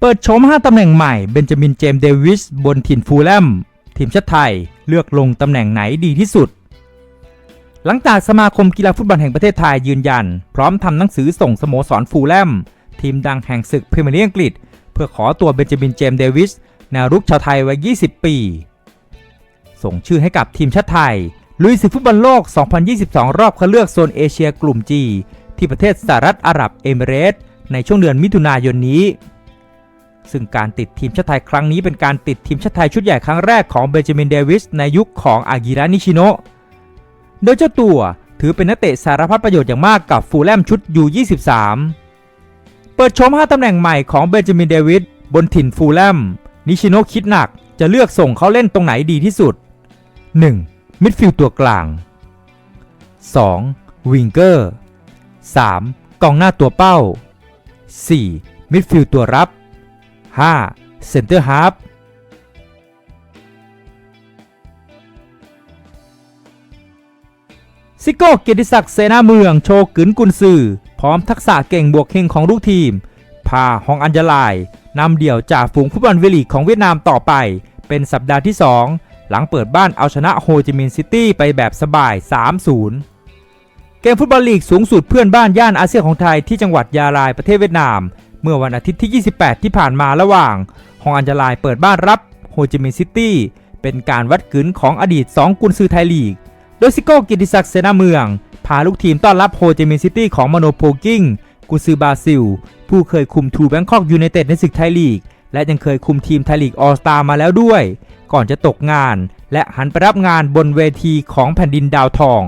เปิดโฉม5ตำแหน่งใหม่ เบนจามิน เจมส์เดวิส บนถิ่นฟูลแลม ทีมชาติไทยเลือกลงตำแหน่งไหนดีที่สุด หลังจากสมาคมกีฬาฟุตบอลแห่งประเทศไทยยืนยัน พร้อมทำหนังสือส่งสโมสรฟูลแลม ทีมดังแห่งศึกพรีเมียร์ลีกอังกฤษ เพื่อขอตัวเบนจามิน เจมส์เดวิสแนวรุกชาวไทยวัย 20 ปี ส่งชื่อให้กับทีมชาติไทย ลุยศึกฟุตบอลโลก 2022 รอบคัดเลือกโซนเอเชียกลุ่ม G ที่ประเทศสหรัฐอาหรับเอมิเรตส์ในช่วงเดือนมิถุนายนนี้ ซึ่งการติดทีมชาติไทยครั้งนี้เป็นการติดทีมชาติไทยชุดใหญ่ครั้งแรกของเบนจามินเดวิสในยุคของอากิระนิชิโนะโดยเจ้าตัวถือเป็นนักเตะสารพัดประโยชน์อย่างมากกับฟูลแลมชุด U23 เปิดชม 5 ตำแหน่งใหม่ของเบนจามินเดวิสบนถิ่นฟูลแลมนิชิโนะคิดหนักจะเลือกส่งเขาเล่นตรงไหนดีที่สุด 1. มิดฟิลด์ตัวกลาง 2. วิงเกอร์ 3. กองหน้าตัวเป้า 4. มิดฟิลด์ตัวรับ 5. เซนเตอร์ฮาร์ฟซิโก้เกียรติศักดิ์เสนาเมืองโชว์กึนกุนซือ พร้อมทักษะเก่งบวกเฮงของลูกทีม พาฮองอัญญาลายนำเดี่ยวจากฝูงฟุตบอลเวลีของเวียดนามต่อไป เป็นสัปดาห์ที่ 2 หลังเปิดบ้านเอาชนะโฮจิมินห์ซิตี้ไปแบบสบาย 3-0 เกมฟุตบอลลีกสูงสุดเพื่อนบ้านย่านอาเซียนของไทยที่จังหวัดยาลายประเทศเวียดนาม เมื่อวันอาทิตย์ที่ 28 ที่ผ่านมาระหว่าง ฮองอัญญาลายเปิดบ้านรับโฮจิมินห์ซิตี้เป็นการวัดกึนของอดีต 2 กุนซือไทยลีก โดยซิโก้กิติศักดิ์เสนาเมือง พาลูกทีมต้อนรับโฮจิมินห์ซิตี้ของมโนโพกิ้งกุนซือบราซิล ผู้เคยคุมทูแบงคอกยูไนเต็ดในศึกไทยลีก และยังเคยคุมทีมไทยลีกออสตามาแล้วด้วย ก่อนจะตกงาน และหันไปรับงานบนเวทีของแผ่นดินดาวทอง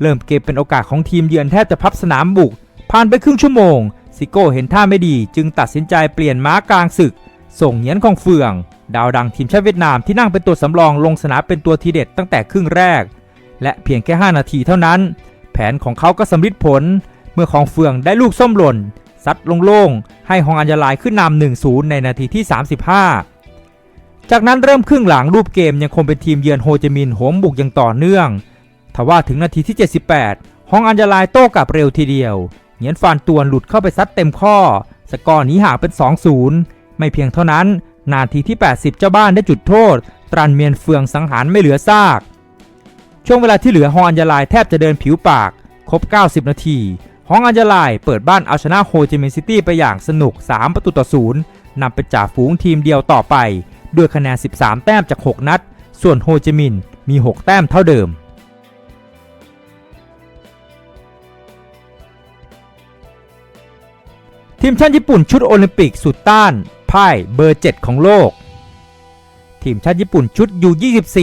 เริ่มเกมเป็นโอกาสของทีมเยือนแทบจะพับสนามบุกผ่านไปครึ่งชั่วโมง ซิโก้เห็นท่าไม่ดีจึงตัดสินใจเปลี่ยนม้ากลางศึก ส่งเหงียนคองเฟือง ดาวดังทีมชาติเวียดนามที่นั่งเป็นตัวสำรองลงสนามเป็นตัวทีเด็ดตั้งแต่ครึ่งแรก และเพียงแค่ 5 นาทีเท่านั้น แผนของเขาก็สำเร็จผล เมื่อของเฟืองได้ลูกส้มหล่นซัดลงโล่งให้ฮองอัญญาลายขึ้นนำ1-0 ในนาทีที่ 35 จากนั้นเริ่มครึ่งหลังรูปเกมยังคงเป็นทีมเยือนโฮจิมินห์โหมบุกอย่างต่อเนื่องทว่าถึงนาทีที่ 78 ฮองอัญญาลายโต้กลับเร็วทีเดียว เหงียนฟานตวนหลุดเข้าไปซัดเต็มข้อ สกอร์หนี้ห่างเป็น 2-0 ไม่เพียงเท่านั้น นาทีที่ 80 เจ้าบ้านได้จุดโทษ ตรันเมียนเฟืองสังหารไม่เหลือซาก ช่วงเวลาที่เหลือฮองอัญญาลายแทบจะเดินผิวปาก ครบ 90 นาทีฮองอัญญาลายเปิดบ้านเอาชนะโฮจิมินห์ซิตี้ไปอย่างสนุก 3 ประตูต่อศูนย์นำเป็นจ่าฝูงทีมเดียวต่อไป ด้วยคะแนน 13 แต้มจาก 6 นัด ส่วนโฮจิมินห์มี 6 แต้มเท่าเดิม ทีมชาติญี่ปุ่นชุดโอลิมปิกสุดต้านพ่ายเบอร์ 7 ของโลก ทีมชาติญี่ปุ่นชุด U24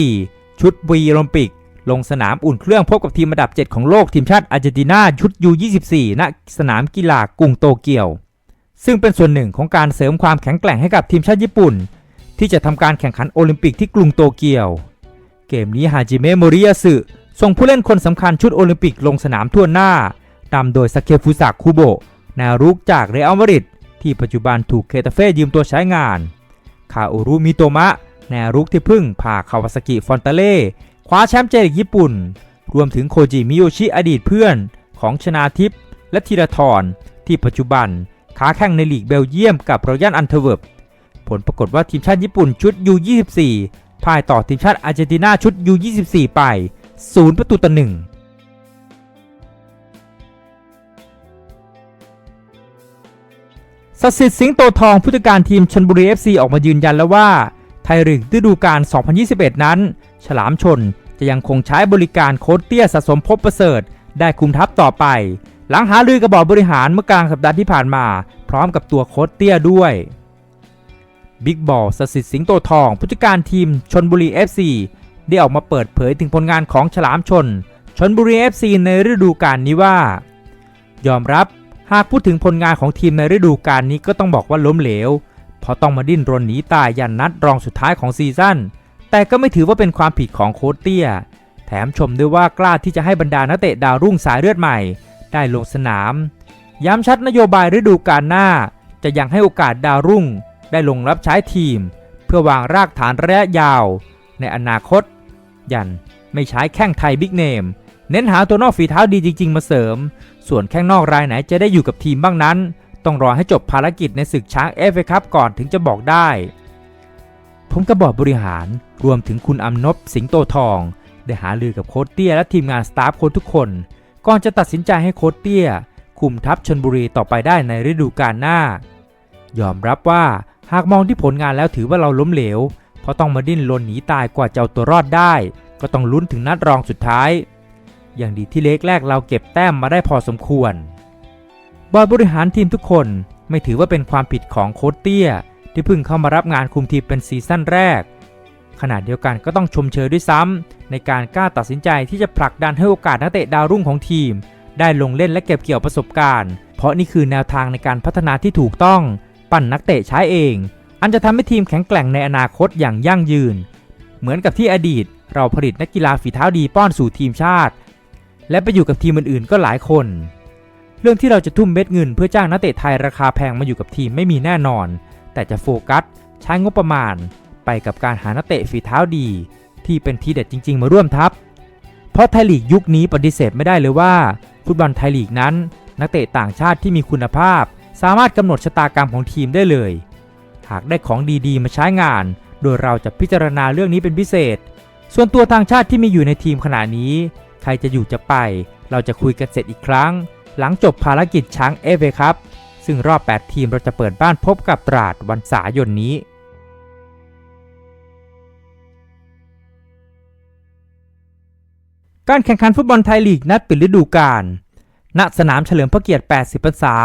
ชุดวีโอลิมปิก ลงสนามอุ่นเครื่องพบกับทีมอันดับ 7 ของโลก ทีมชาติอาร์เจนตินาชุด U24 ณสนามกีฬากรุงโตเกียว ซึ่งเป็นส่วนหนึ่งของการเสริมความแข็งแกร่งให้กับทีมชาติญี่ปุ่น ที่จะทำการแข่งขันโอลิมปิกที่กรุงโตเกียว เกมนี้ฮาจิเมะโมริยาสึส่งผู้เล่นคนสำคัญชุดโอลิมปิกลงสนามทั่วหน้านำโดยสเคฟุสะคุโบะ นวรุกจากเรอัลมาดริดที่ปัจจุบันถูกเคตาเฟ่ยืมตัวใช้งาน คาโอรุมิโตมะแนวรุกที่พึ่งพาคาวาซากิฟอนตาเล่คว้าแชมป์เจลีกญี่ปุ่น รวมถึงโคจิมิโยชิอดีตเพื่อนของชนาทิพย์และธีรทรที่ปัจจุบันค้าแข่งในลีกเบลเยียมกับรอยัลอันเทเวิร์ปผลปรากฏว่าทีมชาติญี่ปุ่นชุด U24 พ่ายต่อทีมชาติอาร์เจนตินาชุด U24 ไป 0 ประตูต่อหนึ่ง สสิทธิ์สิงห์โตทองผู้จัดการทีมชนบุรี FC ออกมายืนยันแล้วว่า ไทยลีกฤดูกาล 2021 นั้น ฉลามชนจะยังคงใช้บริการโค้ดเตี้ยสะสมภพประเสริฐ ได้คุมทัพต่อไป หลังหารือกับบอร์ดบริหารเมื่อกลางสัปดาห์ที่ผ่านมา พร้อมกับตัวโค้ดเตี้ยด้วยบิ๊กบอลสสิทธิ์สิงห์โตทองผู้จัดการทีมชนบุรี FC ได้ออกมาเปิดเผยถึงผลงานของฉลามชนชนบุรี FC ในฤดูกาลนี้ว่า ยอมรับ หากพูดถึงผลงานของทีมในฤดูกาลนี้ก็ต้องบอกว่าล้มเหลว เพราะต้องมาดิ้นรนหนีตายยันนัดรองสุดท้ายของซีซั่น แต่ก็ไม่ถือว่าเป็นความผิดของโค้ชเตี้ย แถมชมด้วยว่ากล้าที่จะให้บรรดานักเตะดาวรุ่งสายเลือดใหม่ ได้ลงสนาม ย้ำชัดนโยบายฤดูกาลหน้า จะยังให้โอกาสดาวรุ่ง ได้ลงรับใช้ทีม เพื่อวางรากฐานระยะยาว ในอนาคต ยันไม่ใช้แข้งไทยบิ๊กเนม เน้นหาตัวนอกฝีเท้าดีจริง ๆ มาเสริม ส่วนแข้งนอกรายไหนจะได้อยู่กับทีมบ้างนั้น ต้องรอให้จบภารกิจในศึกช้างเอฟเอครับก่อนถึงจะบอกได้ ผมกับบอร์ดบริหารรวมถึงคุณอำนบสิงโตทอง ได้หาลือกับโค้ชเตี้ยและทีมงานสตาฟโค้ชทุกคน ก่อนจะตัดสินใจให้โค้ชเตี้ย คุมทัพชนบุรีต่อไปได้ในฤดูกาลหน้า ยอมรับว่าหากมองที่ผลงานแล้วถือว่าเราล้มเหลว เพราะต้องมาดิ้นรนหนีตายกว่าจะเอาตัวรอดได้ ก็ต้องลุ้นถึงนัดรองสุดท้าย อย่างดีที่เล็กแรกเราเก็บแต้มมาได้พอสมควร บอร์ดบริหารทีมทุกคนไม่ถือว่าเป็นความผิดของโค้ชเตี้ย ที่เพิ่งเข้ามารับงานคุมทีมเป็นซีซั่นแรก ขณะเดียวกันก็ต้องชมเชยด้วยซ้ำในการกล้าตัดสินใจที่จะผลักดันให้โอกาสนักเตะดาวรุ่งของทีม ได้ลงเล่นและเก็บเกี่ยวประสบการณ์ เพราะนี่คือแนวทางในการพัฒนาที่ถูกต้อง ปั้นนักเตะใช้เอง อันจะทำให้ทีมแข็งแกร่งในอนาคตอย่างยั่งยืน เหมือนกับที่อดีต เราผลิตนักกีฬาฝีเท้าดีป้อนสู่ทีมชาติ และไปอยู่กับทีมอื่นๆก็หลายคน เรื่องที่เราจะทุ่มเม็ดเงินเพื่อจ้างนักเตะไทยราคาแพงมาอยู่กับทีมไม่มีแน่นอน แต่จะโฟกัสใช้งบประมาณ ไปกับการหานักเตะฝีเท้าดี ที่เป็นทีเด็ดจริง ๆ มาร่วมทัพ เพราะไทยลีกยุคนี้ปฏิเสธไม่ได้เลยว่า ฟุตบอลไทยลีกนั้น นักเตะต่างชาติที่มีคุณภาพ สามารถกำหนดชะตากรรมของทีมได้เลย หากได้ของดีๆ มาใช้งาน โดยเราจะพิจารณาเรื่องนี้เป็นพิเศษ ส่วนตัวต่างชาติที่มีอยู่ในทีมขณะนี้ ใครจะอยู่จะไป เราจะคุยกันเสร็จอีกครั้ง หลังจบภารกิจช้างเอฟเอครับ ซึ่งรอบ 8 ทีมเราจะเปิดบ้านพบกับตราดวันสายนนี้การแข่งขันฟุตบอลไทยลีกนัดปิดฤดูกาล ณ สนามเฉลิมพระเกียรติ 80 พรรษา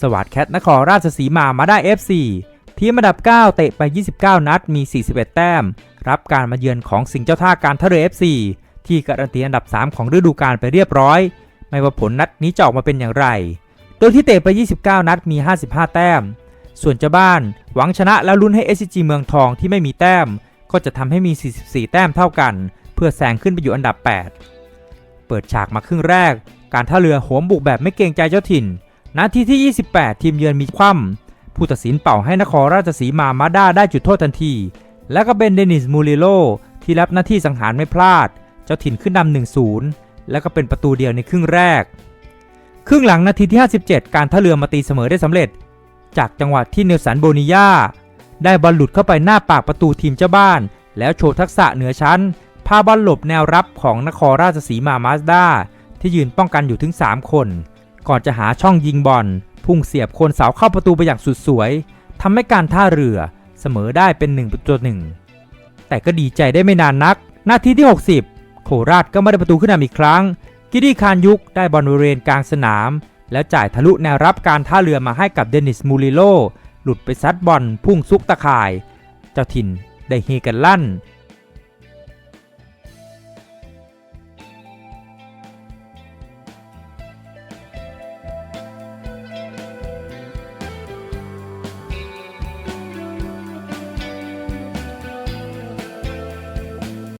สวัสดแคทนครราชสีมา มาได้ FC ทีมอันดับ 9 เตะไป 29 นัด มี 41 แต้ม รับการมาเยือนของสิงห์เจ้าท่าการท่าเรือ FC ที่การันตีอันดับ 3 ของฤดูกาลไปเรียบร้อย ไม่ว่าผลนัดนี้จะออกมาเป็นอย่างไร โดยที่เตะไป 29 นัดมี 55 แต้ม ส่วนเจ้าบ้านหวังชนะแล้วลุ้นให้ SCG เมืองทองที่ไม่มีแต้ม ก็จะทำให้มี 44 แต้มเท่ากัน เพื่อแซงขึ้นไปอยู่อันดับ 8 เปิดฉากมาครึ่งแรก การท่าเรือโหมบุกแบบไม่เกรงใจเจ้าถิ่น นาทีที่ 28 ทีมเยือนมีคว่ำผู้ตัดสินเป่าให้นครราชสีมามาด้าได้จุดโทษทันที แล้วก็เป็นเดนิสมูริโลที่รับหน้าที่สังหารไม่พลาด เจ้าถิ่นขึ้นนำ1-0แล้วก็เป็นประตูเดียวในครึ่งแรก ครึ่งหลังนาทีที่ 57 การท่าเรือมาตีเสมอได้สำเร็จ จากจังหวะที่เนลสันโบนิยาได้บอลหลุดเข้าไปหน้าปากประตูทีมเจ้าบ้าน แล้วโชว์ทักษะเหนือชั้นพาบอลหลบแนวรับของนครราชสีมามาสด้าที่ยืนป้องกันอยู่ถึง 3 คน ก่อนจะหาช่องยิงบอล พุ่งเสียบโคนเสาเข้าประตูไปอย่างสุดสวยทำให้การท่าเรือเสมอได้เป็น1ประตูหนึ่งแต่ก็ดีใจได้ไม่นานนัก นาทีที่ 60 โคราชก็ไม่ได้ประตูขึ้นนำอีกครั้ง กิดีคารยุกได้บอลบริเวณกลางสนาม แล้วจ่ายทะลุแนวรับการท่าเรือมาให้กับเดนิสมูริโล หลุดไปซัดบอลพุ่งซุกตะข่าย เจ้าถิ่นได้เฮกันลั่น